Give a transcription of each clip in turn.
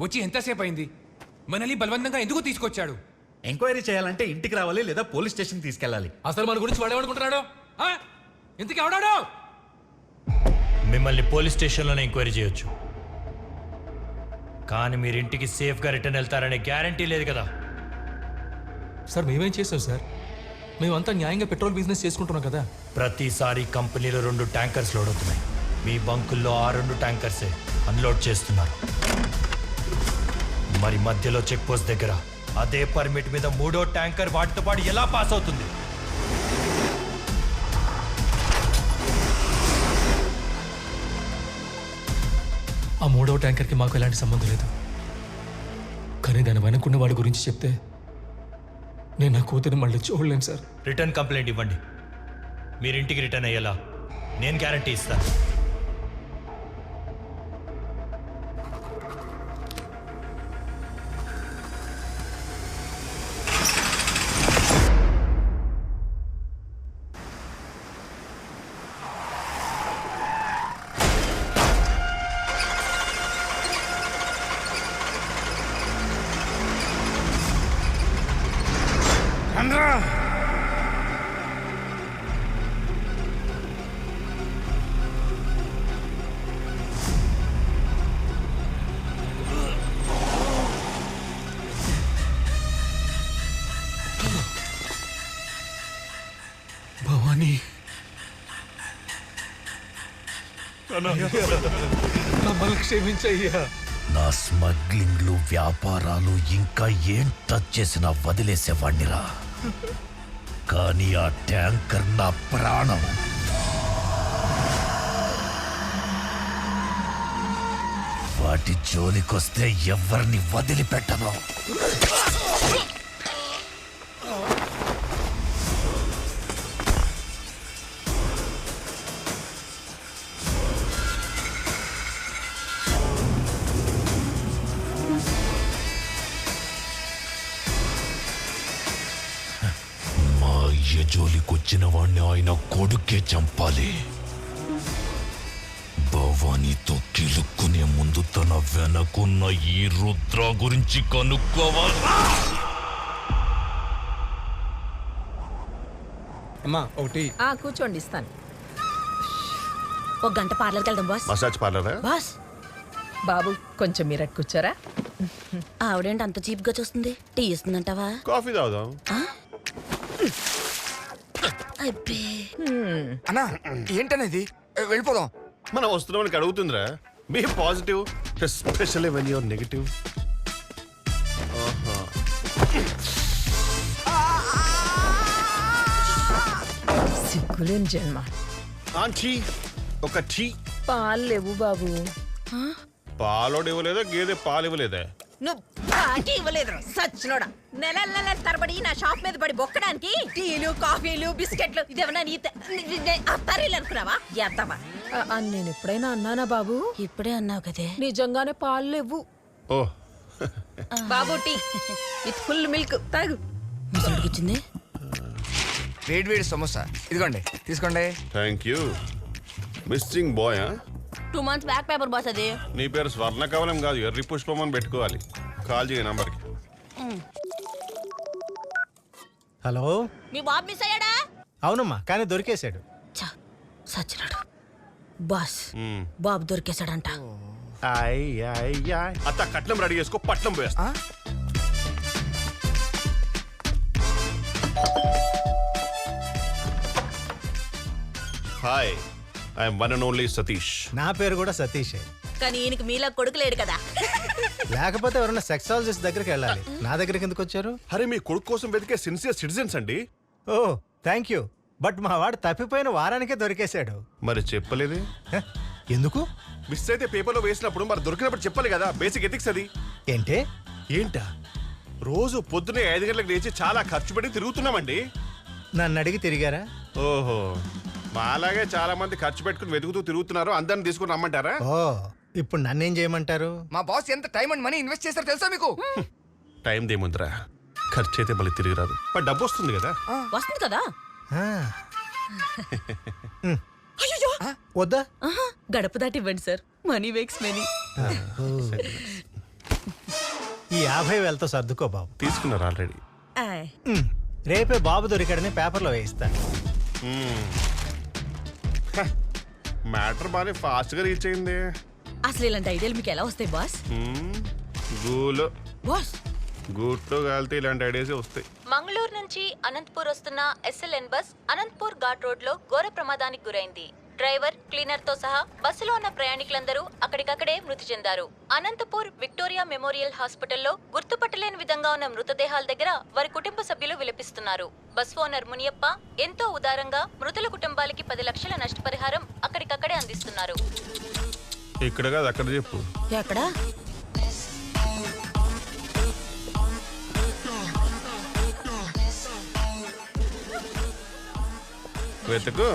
వచ్చి ఎంతసేపు అయింది? మనల్ని బలవంతంగా ఎందుకు తీసుకొచ్చాడు? ఎంక్వైరీ చేయాలంటే ఇంటికి రావాలి లేదా పోలీస్ స్టేషన్ తీసుకెళ్ళాలి. అసలు మన గురించి వాడేమనుకుంటున్నాడు? ఇంతకీ ఎవడాడు? మిమ్మల్ని పోలీస్ స్టేషన్లోనే ఎంక్వైరీ చేయొచ్చు. కానీ మీరు ఇంటికి సేఫ్గా రిటర్న్ వెళ్తారనే గ్యారంటీ లేదు కదా. సార్ మేమేం చేసాం సార్? మేమంతా న్యాయంగా పెట్రోల్ బిజినెస్ చేసుకుంటున్నాం కదా. ప్రతిసారి కంపెనీలో రెండు ట్యాంకర్స్ లోడ్ అవుతున్నాయి. మీ బంకుల్లో ఆ రెండు ట్యాంకర్సే అన్లోడ్ చేస్తున్నారు. మరి మధ్యలో చెక్ పోస్ట్ దగ్గర. అదే పర్మిట్ మీద మూడో ట్యాంకర్ వాటితో పాటు ఎలా పాస్ అవుతుంది? ఆ మూడవ ట్యాంకర్కి మాకు ఎలాంటి సంబంధం లేదు. కానీ దాని వెనకున్న వాడి గురించి చెప్తే నేను నా కూతురిని మళ్ళీ చూడలేను సార్. రిటర్న్ కంప్లైంట్ ఇవ్వండి. మీరు ఇంటికి రిటర్న్ అయ్యేలా. నేను గ్యారంటీ ఇస్తాను భవానీ. మమ్మల్ని క్షమించయ్యా. నా స్మగ్లింగ్లు వ్యాపారాలు ఇంకా ఏం టచ్ చేసినా వదిలేసేవాణ్ణిరా. కానీ ఆ ట్యాంకర్ నా ప్రాణం. వాటి జోలికొస్తే ఎవరిని వదిలిపెట్టను. అయ్య జోలికొచ్చిన వాణ్ణి ఆయన కొడుకే చంపాలి. భవానీతో కిలుక్కునే ముందు తన వెనకున్న ఈ రుద్ర గురించి కనుక్కోవాలి. అమ్మా ఒకటి. ఆ కూర్చోండి ఇస్తాను. ఒక గంట పార్లర్కి వెళ్దాం బాస్. మసాజ్ పార్లరా? బాస్. బాబు కొంచెం మీరు అటు కూర్చోరా. ఆవిడేంటి అంత చీప్గా చూస్తుంది? టీ ఇస్తుందంటావా? కాఫీ తాగుదాం. అబ్బే. అన్నా ఏంటనేది? వెళ్ళిపోదాం. మనం వస్తున్నామని అడుగుతుందిరా. Be positive especially when your negative. సిగ్గులేని జన్మ. ఆంటీ ఒక టీ. పాలు లేవు బాబు. పాలోడు ఇవ్వలేదా? గేదె పాలు ఇవ్వలేదా? నువ్వు పాకి ఇవ్వలేదు. సచ్చినోడా. నెల నెల తరబడి నా షాప్ మీద పడి బొక్కడానికి టీలు కాఫీలు బిస్కెట్లు ఇదేమన్నా నీ అత్తారీలు అనుకున్నావా? ఎద్దామా నేను ఎప్పుడైనా అన్నానా బాబు? ఇప్పుడే అన్నావు కదే. నిజంగానే పాలు లేవు. ఓ. బాబు టీ. విత్ ఫుల్ మిల్క్ తాగు. ముసలికిచ్చింది వేడి వేడి సమోసా. ఇదిగోండి తీసుకోండి. Thank you missing boy two months back paper boss అది. నీ పేరు స్వర్ణ కవలం కాదు ఎర్రి పుష్పం అని పెట్టుకోవాలి. కాల్ చేయ నంబర్కి. హలో? మీ బాబు మిస్ అయ్యాడా? అవునమ్మా కానీ దొరికేశాడు. సచ్చినాడు. బాస్ బాబు దొరికేశాడంట. అత్త కట్నం రెడీ చేసుకో పట్నం పోయేస్తా? Hi I'm one and only Satish నా పేరు కూడా సతీషే. కానీ ఈయనకి మీలా కొడుకు లేడు కదా. లేకపోతే ఎవరైనా సెక్సాలజిస్ట్ దగ్గరికి వెళ్ళాలి. నా దగ్గరికి ఎందుకు వచ్చారు? అరే మీ కొడుకు కోసం వెతికే సిన్సియర్ సిటిజన్స్ అండి. ఓ థ్యాంక్ యూ బట్ మా వాడు తప్పిపోయిన వారానికే దొరికేశాడు. మరి చెప్పలేదే? హ, ఎందుకు? మిస్ అయితే పేపర్లో వేసినప్పుడు మరి దొరికినప్పుడు చెప్పాలి కదా బేసిక్ ఎథిక్స్ అది. ఏంటే? ఏంటా? రోజు పొద్దునే ఐదు గంటలకు లేచి చాలా ఖర్చు పెట్టి తిరుగుతున్నామండి. నన్ను అడిగి తిరిగారా? ఓహో మాలాగే చాలా మంది ఖర్చు పెట్టుకుని వెతుకుతూ తిరుగుతున్నారు అందరిని తీసుకుని రమ్మంటారా? ఓ ఇప్పుడు నన్నేం చేయమంటారు? మా బాస్ ఎంత టైం అండ్ మనీ ఇన్వెస్ట్ చేస్తారో తెలుసా మీకు? టైం దేముందిరా. ఖర్చు అయితే మళ్ళీ తిరిగి రాదు. బట్ డబ్బు వస్తుంది కదా? వస్తుంది కదా? ఆ. ఉమ్. వద్దా? గడప దాటి ఇవ్వండి సార్. మనీ వేక్స్ మనీ ఈ యాభై వేలతో సర్దుకో బాబు. తీసుకున్నారు ఆల్రెడీ. ఉమ్, రేపే బాబు దొరికాడని పేపర్లో వేయిస్తాను మ్యాటర్ బాగానే ఫాస్ట్గా రీచ్ అయింది. అసలు ఇలాంటి ఐడియాలు మీకు ఎలా వస్తాయి బాస్. గూలో. బాస్? గూట్లో కాలితే ఇలాంటి ఐడియాసే వస్తాయి. మంగళూరు నుంచి అనంతపూర్ వస్తున్న ఎస్ఎల్ఎన్ బస్ అనంతపూర్ ఘాట్ రోడ్లో ఘోర ప్రమాదానికి గురైంది. డ్రైవర్ క్లీనర్తో సహా బస్సులో ఉన్న ప్రయాణికులందరూ అక్కడికక్కడే మృతి చెందారు. అనంతపూర్ విక్టోరియా మెమోరియల్ హాస్పిటల్లో గుర్తుపట్టలేని విధంగా ఉన్న మృతదేహాల దగ్గర వారి కుటుంబ సభ్యులు విలపిస్తున్నారు. బస్ ఓనర్ మునియప్ప ఎంతో ఉదారంగా మృతుల కుటుంబాలకి పది లక్షల నష్టపరిహారం అక్కడికక్కడే అందిస్తున్నారు. ఇక్కడ కాదు అక్కడ చెప్పు. ఎక్కడా? వెతుకు.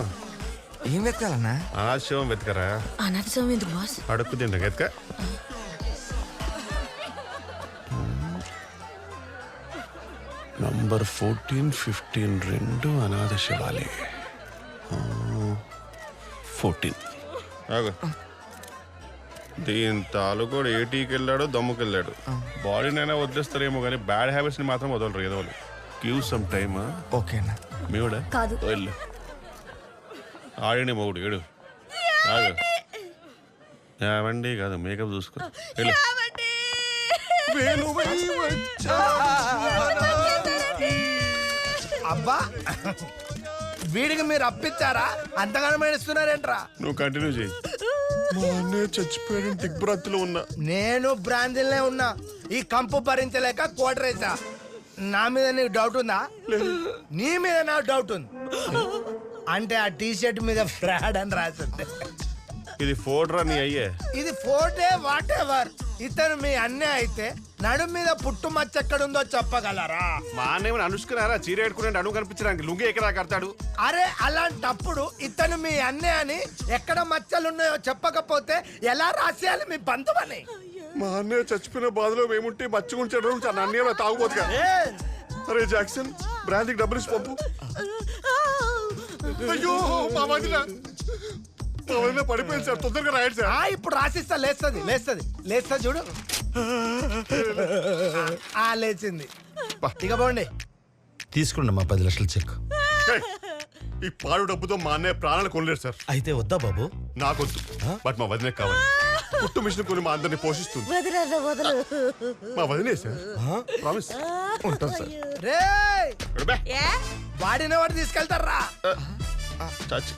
ఏం వెతకాలన్నా? అనాశివం వెతకరా? అనాథ ఎందుకు బాస్ అడుక్కు తింటా వెతక. నంబర్ ఫోర్టీన్ ఫిఫ్టీన్ రెండు అనాథ శివాలే ఫోర్టీన్ దీని తాలూకోడు ఏటీకి వెళ్ళాడు దమ్ముకి వెళ్ళాడు బాడీనైనా వదిలేస్తారేమో కానీ బ్యాడ్ హ్యాబిట్స్ని మాత్రం వదలరు ఏదో గివ్ సమ్ టైమ్ ఓకే అన్న. మీవుడా కాదు. వెళ్ళు. ఆడిని మొగుడు ఏడు. ఆగు. ఏమండి? కాదు మేకప్ చూసుకో. వెళ్ళు. అబ్బా వీడికి మీరు అప్పించారా అంతగానో మేడుస్తున్నారేంట్రా? నువ్వు కంటిన్యూ చేయి. మా అన్నయ్య చచ్చిపోయాడు దిగ్భ్రాంతిలో ఉన్నా. నేను బ్రాంతిలోనే ఉన్నా. ఈ కంపు భరించలేక కోటరేసా. నా మీద నీకు డౌట్ ఉందా? నీ మీద నాకు డౌట్ ఉంది. అంటే ఆ టీ షర్ట్ మీద ఫ్రాడ్ అని రాసింది. ఇది ఫోడ్రా నీ అయ్యే. ఇది ఫోర్డే వాట్ ఎవర్ ఇతను మీ అన్నే అయితే నడుం మీద పుట్టు మచ్చ ఎక్కడుందో చెప్పగలరా? మా అన్నయ్య అనుష్కరారా చీర పెట్టుకునే అడుగు కనిపించడానికి లుంగి ఎక్కడ కడతాడు? అరే అలాంటప్పుడు ఇతను మీ అన్నే అని ఎక్కడ మచ్చలున్నాయో చెప్పకపోతే ఎలా రాసేయాలి మీ బంధువని? మా అన్నయ్య చచ్చిపోయిన బాధలో మేముంటే మచ్చుకుంటాడు అన్నయ్య తాగుపోతుగా అరే జాక్సన్ బ్రాంతికి డబ్బులు ఇచ్చి పంపు. అయ్యో మా వదిన. మా వదిన పడిపోయింది సార్ తొందరగా రాయండి సార్. ఆ ఇప్పుడు రాసిస్తా లేస్తుంది లేస్తుంది లేస్తా చూడు. ఆ లేచింది. ఇక పోండి. తీసుకున్నా మా పది లక్షల చెక్. ఈ పాడు డబ్బుతో మా అన్నయ్య ప్రాణాలు కొనలేరు సార్. అయితే వద్దా బాబు? నాకొద్దు. బట్ మా వదినే కావాలి. పుట్టు మిషన్ కొని మా అందరిని పోషిస్తుంది. వదలరా వదలు మా వదినే సార్. ప్రామిస్ ఉంటాం సార్. రే వాడిన వాడు తీసుకెళ్తారా చచ్చి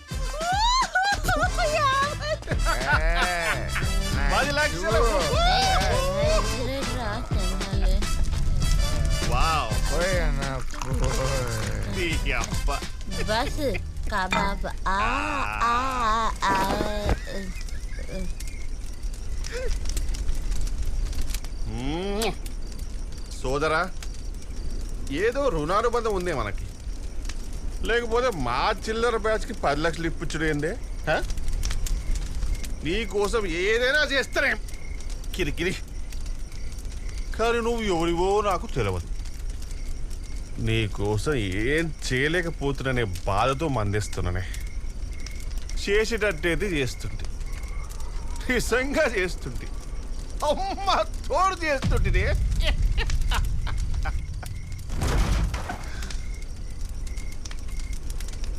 బస్ కబాబ్ మ్మ్. సోదరా ఏదో రుణానుబంధం ఉందే మనకి. లేకపోతే మా చిల్లర బ్యాచ్కి పది లక్షలు ఇప్పించడం ఏందే? హ? నీకోసం ఏదైనా చేస్తానే. కిరికిరి. కానీ నువ్వు ఎవరివో నాకు తెలియదు నీకోసం ఏం చేయలేకపోతున్నానే బాధతో మందిస్తున్నానే. చేసేటట్టయితే చేస్తుంది నిజంగా చేస్తుంది అమ్మ తోడు చేస్తుంటే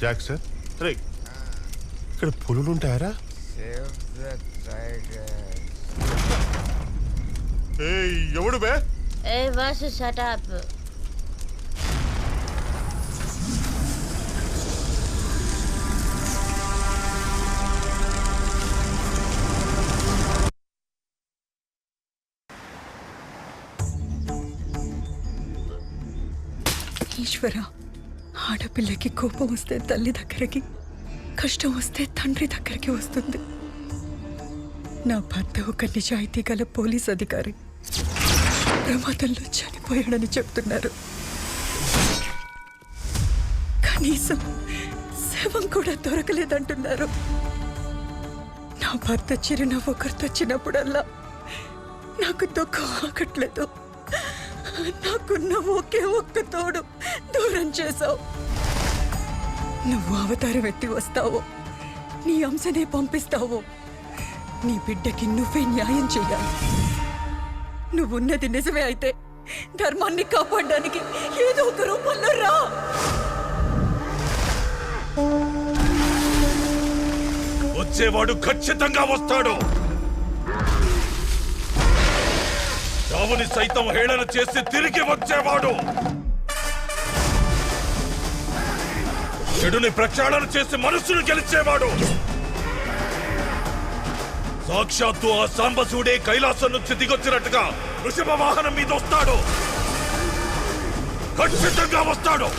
జాక్సన్ రే ఇక్కడ పులులు ఉంటాయరా ఎవడు బే? ఏ బస్ షటప్ ఈశ్వర ఆడపిల్లకి కోపం వస్తే తల్లి దగ్గరికి కష్టం వస్తే తండ్రి దగ్గరికి వస్తుంది. నా భర్త ఒక నిజాయితీ గల పోలీస్ అధికారి. ప్రమాదంలో చనిపోయాడని చెప్తున్నారు. కనీసం శవం కూడా దొరకలేదంటున్నారు. నా భర్త చిరునవ్వు గుర్తొచ్చినప్పుడల్లా నాకు దుఃఖం ఆగట్లేదు. నాకున్న ఒకే ఒక్క తోడు దూరం చేశావు. నువ్వు అవతారం ఎత్తి వస్తావు. నీ అంశనే పంపిస్తావు. నీ బిడ్డకి నువ్వే న్యాయం చేయాలి నువ్వున్నది నిజమే అయితే ధర్మాన్ని కాపాడడానికి ఏదో ఒక రూపంలో రా. వచ్చేవాడు ఖచ్చితంగా వస్తాడు. రావుని సైతం హేళన చేసి తిరిగి వచ్చేవాడు. చెడుని ప్రక్షాళన చేసి మనసును గెలిచేవాడు. సాక్షాత్తు ఆ సాంబశివుడే కైలాసం నుంచి దిగొచ్చినట్టుగా వృషభ వాహనం మీద వస్తాడు. ఖచ్చితంగా వస్తాడు.